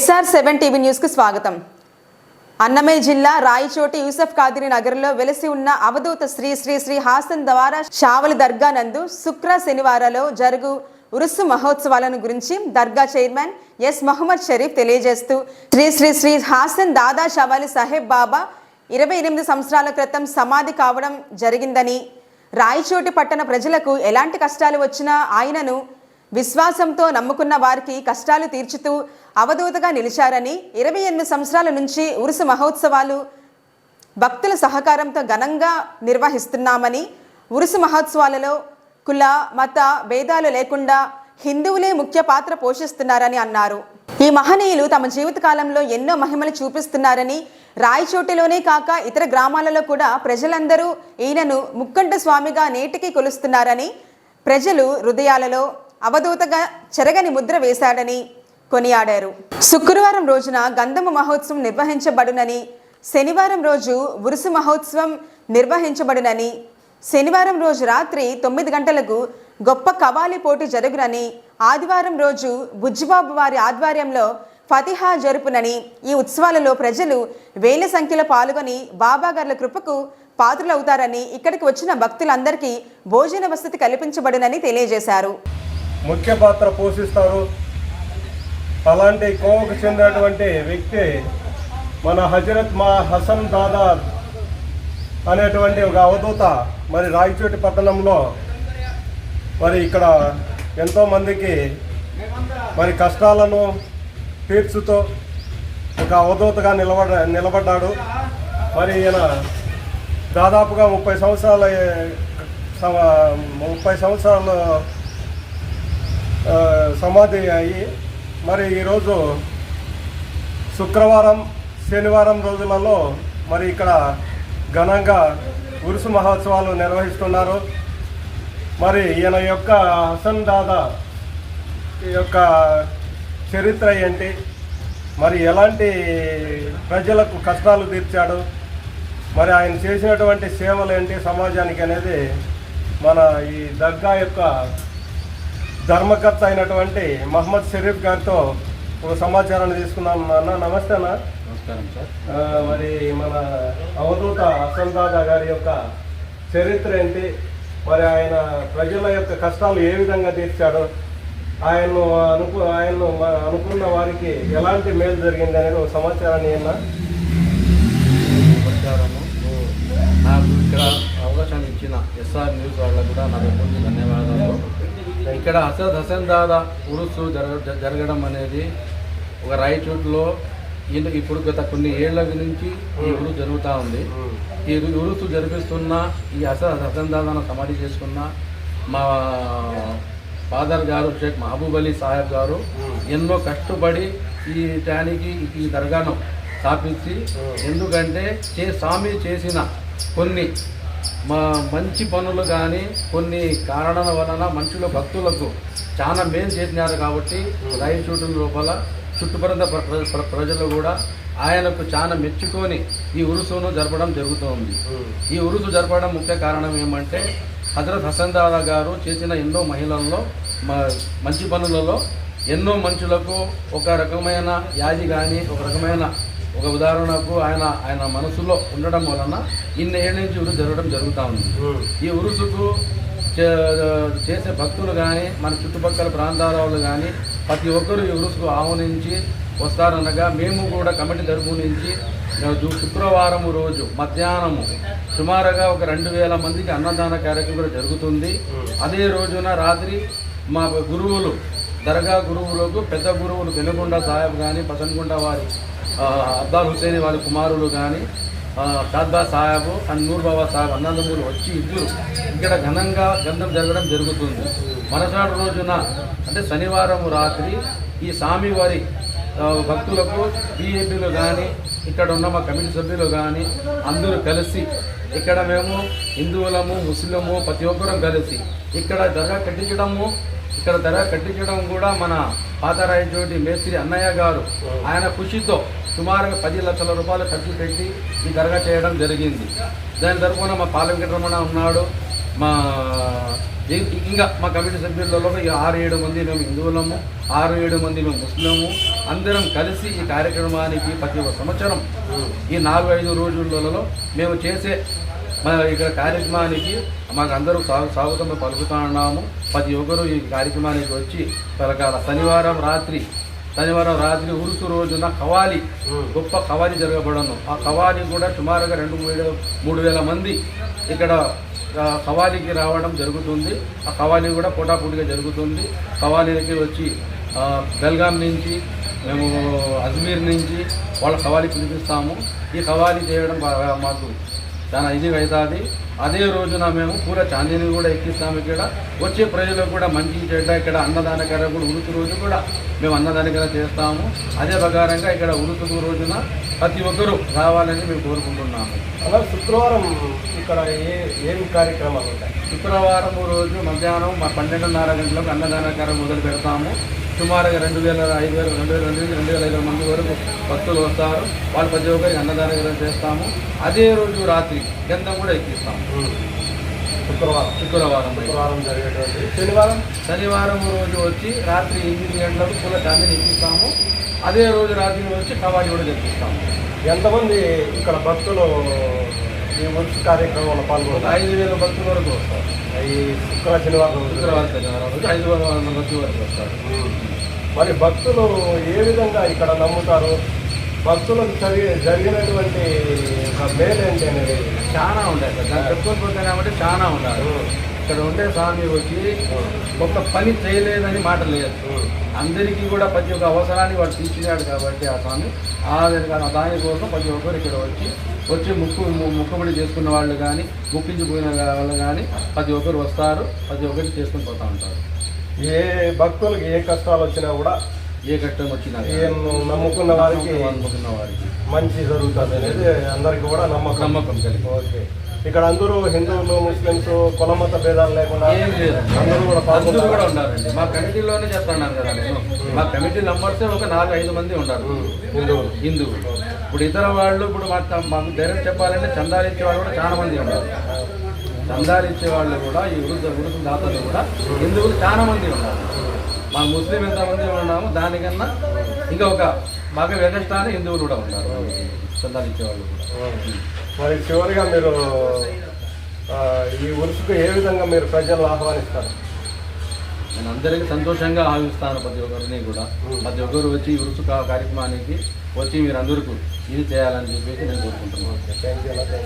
SR seven TV న్యూస్కి స్వాగతం. అన్నమయ్య జిల్లా రాయచోటి యూసఫ్ కాదిరి నగర్లో వెలసి ఉన్న అవధూత శ్రీ శ్రీ శ్రీ హాసన్ ద్వారా షావలి దర్గా నందు శుక్ర శనివారాలో జరుగు ఉరుసు మహోత్సవాలను గురించి దర్గా చైర్మన్ ఎస్ మహమ్మద్ షరీఫ్ తెలియజేస్తూ శ్రీ శ్రీ శ్రీ హాసన్ దాదా షావాలి సాహెబ్ బాబా ఇరవై ఎనిమిది సంవత్సరాల క్రితం సమాధి కావడం జరిగిందని రాయచోటి పట్టణ ప్రజలకు ఎలాంటి కష్టాలు వచ్చినా ఆయనను విశ్వాసంతో నమ్ముకున్న వారికి కష్టాలు తీర్చుతూ అవధూతగా నిలిచారని ఇరవై ఎనిమిది సంవత్సరాల నుంచి ఉరుసు మహోత్సవాలు భక్తుల సహకారంతో ఘనంగా నిర్వహిస్తున్నామని ఉరుసు మహోత్సవాలలో కుల మత భేదాలు లేకుండా హిందువులే ముఖ్య పాత్ర పోషిస్తున్నారని అన్నారు. ఈ మహనీయులు తమ జీవితకాలంలో ఎన్నో మహిమలు చూపిస్తున్నారని రాయచోటిలోనే కాక ఇతర గ్రామాలలో కూడా ప్రజలందరూ ఈయనను ముక్కంట స్వామిగా నేటికి కొలుస్తున్నారని ప్రజలు హృదయాలలో అవధూతగా చెరగని ముద్ర వేశాడని కొనియాడారు. శుక్రవారం రోజున గంధము మహోత్సవం నిర్వహించబడునని శనివారం రోజు ఉరుసు మహోత్సవం నిర్వహించబడునని శనివారం రోజు రాత్రి తొమ్మిది గంటలకు గొప్ప కవాలి పోటీ జరుగునని ఆదివారం రోజు బుజ్జిబాబు వారి ఆధ్వర్యంలో ఫతిహా జరుపునని ఈ ఉత్సవాలలో ప్రజలు వేల సంఖ్యలో పాల్గొని బాబాగార్ల కృపకు పాత్రలవుతారని ఇక్కడికి వచ్చిన భక్తులందరికీ భోజన వసతి కల్పించబడునని తెలియజేశారు. ముఖ్య పాత్ర పోషిస్తారు అలాంటి కోవకు చెందినటువంటి వ్యక్తి మన హజరత్ మా హసన్ దాదా అనేటువంటి ఒక అవధూత మరి రాయచోటి పట్టణంలో మరి ఇక్కడ ఎంతోమందికి మరి కష్టాలను తీర్చుతో ఒక అవధూతగా నిలబడ నిలబడ్డాడు. మరి ఈయన దాదాపుగా ముప్పై సంవత్సరాల ముప్పై సంవత్సరాలు సమాధి అయ్యి మరి ఈరోజు శుక్రవారం శనివారం రోజులలో మరి ఇక్కడ ఘనంగా ఉరుసు మహోత్సవాలు నిర్వహిస్తున్నారు. మరి ఈయన యొక్క హసన్ దాదా ఈ యొక్క చరిత్ర ఏంటి? మరి ఎలాంటి ప్రజలకు కష్టాలు తీర్చాడు? మరి ఆయన చేసినటువంటి సేవలు ఏంటి? సమాజానికి అనేది మన ఈ దర్గా యొక్క ధర్మకర్త అయినటువంటి మహమ్మద్ షరీఫ్ గారితో ఒక సమాచారాన్ని తీసుకున్నాం అన్న. నమస్తే అన్న. నమస్కారం సార్. మరి మన అవధూత అసల్ దాదా గారి యొక్క చరిత్ర ఏంటి? మరి ఆయన ప్రజల యొక్క కష్టాలు ఏ విధంగా తీర్చాడు? ఆయన్ను అనుకు ఆయన్ను అనుకున్న వారికి ఎలాంటి మేలు జరిగింది అనేది ఒక సమాచారాన్ని నమస్కారము నాకు ఇక్కడ అవకాశం ఇచ్చిన ఎస్ఆర్ న్యూస్ వాళ్ళకు కూడా నా దగ్గర నుంచి ధన్యవాదాలు. ఇక్కడ హసద్ హసన్ దాదా ఉరుసు జరగ జరగడం అనేది ఒక రాయచోటులో ఇప్పుడు గత కొన్ని ఏళ్ళ నుంచి ఈ ఉరుసు జరుగుతూ ఉంది. ఈ ఉరు- ఉరుసు జరిపిస్తున్న ఈ హసద్ హసన్ దాదాను సమాధి చేసుకున్న మా ఫాదర్ గారు షేక్ మహబూబ్ అలీ సాహెబ్ గారు ఎన్నో కష్టపడి ఈ టానికి ఈ దర్గాను స్థాపించి ఎందుకంటే చే స్వామి చేసిన కొన్ని మా మంచి పనులు కానీ కొన్ని కారణాల వలన మనుషుల భక్తులకు చాలా మేలు చేసినారు కాబట్టి రాయచోటు లోపల ప్ర- ప్రజలు కూడా ఆయనకు చాలా మెచ్చుకొని ఈ ఉరుసును జరపడం జరుగుతుంది. ఈ ఉరుసు జరపడం ముఖ్య కారణం ఏమంటే హజరత్ హసన్ దాదా గారు చేసిన ఎన్నో మహిళల్లో మ- మంచి పనులలో ఎన్నో మనుషులకు ఒక రకమైన యాది కానీ ఒక రకమైన ఒక ఉదాహరణకు ఆయన ఆయన మనసులో ఉండడం వలన ఇన్ని ఏళ్ళ నుంచి ఉరుసు జరగడం జరుగుతూ ఉంది. ఈ ఉరుసుకు చేసే భక్తులు కానీ మన చుట్టుపక్కల ప్రాంతాల వాళ్ళు కానీ ప్రతి ఒక్కరు ఈ ఉరుసుకు ఆహ్వానించి వస్తారనగా మేము కూడా కమిటీ తరపు నుంచి శుక్రవారం రోజు మధ్యాహ్నము సుమారుగా ఒక రెండు వేల మందికి అన్నదాన కార్యక్రమం జరుగుతుంది. అదే రోజున రాత్రి మా గురువులు దర్గా గురువులకు పెద్ద గురువులు పెనుకొండ సాహెబ్ కానీ పసన్కొండ వారి ఆ, హుసేని హుసేన్ వారి కుమారులు కానీ షాద్బా సాహెబ్ అండ్ నూర్ బాబా సాహెబ్ అన్నదమ్ములు వచ్చి ఇద్దరు ఇక్కడ ఘనంగా గంధం జరగడం జరుగుతుంది. మరుసటి రోజున అంటే శనివారం రాత్రి ఈ స్వామి వారి భక్తులకు బీఏపీలు కానీ ఇక్కడ ఉన్న మా కమిటీ సభ్యులు కానీ అందరూ కలిసి ఇక్కడ మేము హిందువులము ముస్లిము ప్రతి ఒక్కరం కలిసి ఇక్కడ దర్గా కట్టించడము ఇక్కడ దర్గా కట్టించడం కూడా మన పాతరాయచోటి మేస్త్రి అన్నయ్య గారు ఆయన కృషితో సుమారుగా పది లక్షల రూపాయలు ఖర్చు పెట్టి ఈ దర్గా చేయడం జరిగింది. దాని తరఫున మా పాల వెంకటరమణ ఉన్నాడు. మా ఇంకా మా కమిటీ సభ్యులలో ఆరు ఏడు మంది మేము హిందువులము ఆరు ఏడు మంది మేము ముస్లిము. అందరం కలిసి ఈ కార్యక్రమానికి ప్రతి ఒక్క సంవత్సరం ఈ నాలుగు ఐదు రోజులలో మేము చేసే మన ఇక్కడ కార్యక్రమానికి మాకు అందరూ సాగు స్వాగతం పలుకుతా ఉన్నాము. ప్రతి ఒక్కరు ఈ కార్యక్రమానికి వచ్చి పలకాల శనివారం రాత్రి శనివారం రాత్రి ఉరుసు రోజున కవాలి గొప్ప కవాలి జరగబడను. ఆ కవాలి కూడా సుమారుగా రెండు మూడు మూడు వేల మంది ఇక్కడ కవాలీకి రావడం జరుగుతుంది. ఆ కవాలి కూడా పోటాపోటీగా జరుగుతుంది. కవాలీకి వచ్చి బెల్గాం నుంచి మేము అజ్మీర్ నుంచి వాళ్ళ కవాలి పిలిపిస్తాము. ఈ కవాలి చేయడం బాగా మాకు చాలా ఇది అవుతుంది అదే రోజున మేము పూర చాందీని కూడా ఎక్కిస్తాము ఇక్కడ. వచ్చే ప్రజలకు కూడా మంచి చెడ్డ ఇక్కడ అన్నదాన కూడా ఉరుసు రోజు కూడా మేము అన్నదాన చేస్తాము. అదే ప్రకారంగా ఇక్కడ ఉరుసు రోజున ప్రతి ఒక్కరూ రావాలని మేము కోరుకుంటున్నాము. అలా శుక్రవారం ఇక్కడ ఏ ఏమి కార్యక్రమాలు ఉంటాయి? శుక్రవారం రోజు మధ్యాహ్నం మా పన్నెండున్నర గంటలకు అన్నదాన కార్యం మొదలు పెడతాము. సుమారుగా రెండు వేల ఐదు వేల రెండు వేల రెండు రెండు వేల ఐదు వందల మంది వరకు భక్తులు వస్తారు. వాళ్ళు ప్రతి ఒక్కరికి అన్నదాన చేస్తాము. అదే రోజు రాత్రి గంధం కూడా ఎక్కిస్తాము. శుక్రవారం. శుక్రవారం. శుక్రవారం జరిగేటువంటి శనివారం. శనివారం రోజు వచ్చి రాత్రి ఎనిమిది గంటలకు పూల చాందిని ఎక్కిస్తాము. అదే రోజు రాత్రి వచ్చి కవాడి కూడా తెప్పిస్తాము ఎంతమంది ఇక్కడ భక్తులు ఈ ఉత్సవ కార్యక్రమంలో పాల్గొంటారు ఐదు వేల భక్తుల వరకు వస్తారు. ఈ శుక్ర శనివారం. శుక్రవారం శనివారం ఐదు వేల భక్తుల వరకు వస్తారు. మరి భక్తులు ఏ విధంగా ఇక్కడ నమ్ముతారు? భక్తులకు జరిగే జరిగినటువంటి ఒక మేలు ఏంటి అనేది? చాలా ఉన్నాయి సార్. దాన్ని చెప్పుకొని పోతేనేమంటే చాలా ఉన్నారు ఇక్కడ ఉండే స్వామి వచ్చి ఒక పని చేయలేదని మాట లేదు అందరికీ కూడా ప్రతి ఒక్క అవసరాన్ని వాడు తీర్చినాడు కాబట్టి ఆ స్వామి. ఆ విధంగా దానికోసం ప్రతి ఒక్కరు ఇక్కడ వచ్చి వచ్చి ముక్కు ముక్కుబడి చేసుకున్న వాళ్ళు కానీ ముక్కించిపోయిన వాళ్ళు కానీ ప్రతి ఒక్కరు వస్తారు ప్రతి ఒక్కరు చేసుకుని పోతూ ఉంటారు. ఏ భక్తులకు ఏ కష్టాలు వచ్చినా కూడా ఏ కష్టం వచ్చినా ఏం నమ్ముకున్న వారికి నమ్ముకున్న వారికి. మంచి జరుగుతుంది అనేది అందరికి కూడా నమ్మకం. నమ్మకం కలిగి ఓకే. ఇక్కడ అందరూ హిందువులు ముస్లిమ్స్ కులమత భేదాలు లేకుండా ఏం లేదు. అందరూ కూడా అందరూ కూడా ఉండాలండి మా కమిటీలోనే చెప్తున్నాను కదా నేను. మా కమిటీ నంబర్సే ఒక నాలుగు ఐదు మంది ఉండాలి హిందువులు. హిందువులు. ఇప్పుడు ఇతర వాళ్ళు ఇప్పుడు మా- మాకు ధైర్యం చెప్పాలంటే చందాలు ఇచ్చే వాళ్ళు కూడా చాలా మంది ఉన్నారు. చందాలు ఇచ్చే వాళ్ళు కూడా ఈ వృద్ధ వృద్ధ దాతలు కూడా హిందువులు చాలా మంది ఉన్నారు. మా ముస్లిం ఎంతమంది ఉన్నాము దానికన్నా ఇంకా ఒక బాగా వ్యతిష్టాన్ని హిందువులు కూడా ఉన్నారు. చందాలు ఇచ్చేవాళ్ళు కూడా. మరి చివరిగా మీరు ఈ ఉరుసుకు ఏ విధంగా మీరు ప్రజలను ఆహ్వానిస్తారు? నేను అందరికీ సంతోషంగా ఆవిస్తాను ప్రతి ఒక్కరిని కూడా. ప్రతి ఒక్కరు వచ్చి వృత్సు కార్యక్రమానికి వచ్చి మీరు అందరికీ ఇది చేయాలని చెప్పేసి నేను కోరుకుంటున్నాను. Thank you